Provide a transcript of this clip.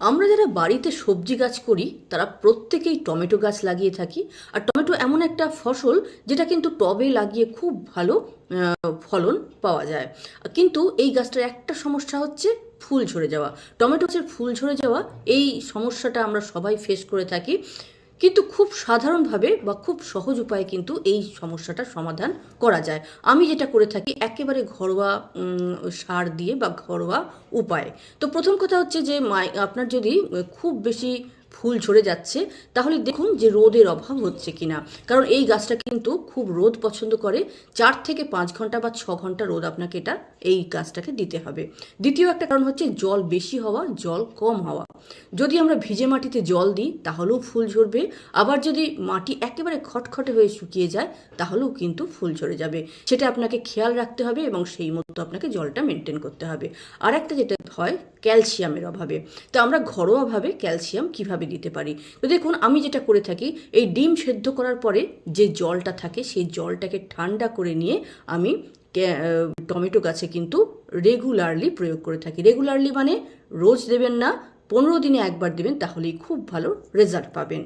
আমরা যারা বাড়িতে সবজি গাছ করি, তারা প্রত্যেকেই টমেটো গাছ লাগিয়ে থাকি। আর টমেটো এমন একটা ফসল যেটা কিন্তু টবে লাগিয়ে খুব ভালো ফলন পাওয়া যায়। কিন্তু এই গাছটার একটা সমস্যা হচ্ছে ফুল ঝরে যাওয়া। টমেটো গাছের ফুল ঝরে যাওয়া, এই সমস্যাটা আমরা সবাই ফেস করে থাকি। কিন্তু খুব সাধারণভাবে বা খুব সহজ উপায়ে কিন্তু এই সমস্যাটার সমাধান করা যায়। আমি যেটা করে থাকি একেবারে ঘরোয়া সার দিয়ে বা ঘরোয়া উপায়ে। তো প্রথম কথা হচ্ছে যে আপনার যদি খুব বেশি ফুল ঝরে যাচ্ছে, তাহলে দেখুন যে রোদের অভাব হচ্ছে কিনা। কারণ এই গাছটা কিন্তু খুব রোদ পছন্দ করে, চার থেকে পাঁচ ঘণ্টা বা ছ ঘণ্টা রোদ আপনাকে এটা, এই গাছটাকে দিতে হবে। দ্বিতীয় একটা কারণ হচ্ছে জল বেশি হওয়া, জল কম হওয়া। যদি আমরা ভিজে মাটিতে জল দিই, তাহলেও ফুল ঝরবে। আবার যদি মাটি একেবারে খটখটে হয়ে শুকিয়ে যায়, তাহলেও কিন্তু ফুল ঝরে যাবে। সেটা আপনাকে খেয়াল রাখতে হবে এবং সেই মতো আপনাকে জলটা মেনটেন করতে হবে। আর একটা যেটা হয়, ক্যালসিয়ামের অভাবে। তো আমরা ঘরোয়াভাবে ক্যালসিয়াম কীভাবে দিতে পারি। তো দেখুন, আমি যেটা করে থাকি, এই ডিম সেদ্ধ করার পরে যে জলটা থাকে, সেই জলটাকে ঠান্ডা করে নিয়ে আমি টমেটো গাছে কিন্তু রেগুলারলি প্রয়োগ করে থাকি। রেগুলারলি মানে রোজ দেবেন না, পনেরো দিনে একবার দেবেন, তাহলেই খুব ভালো রেজাল্ট পাবেন।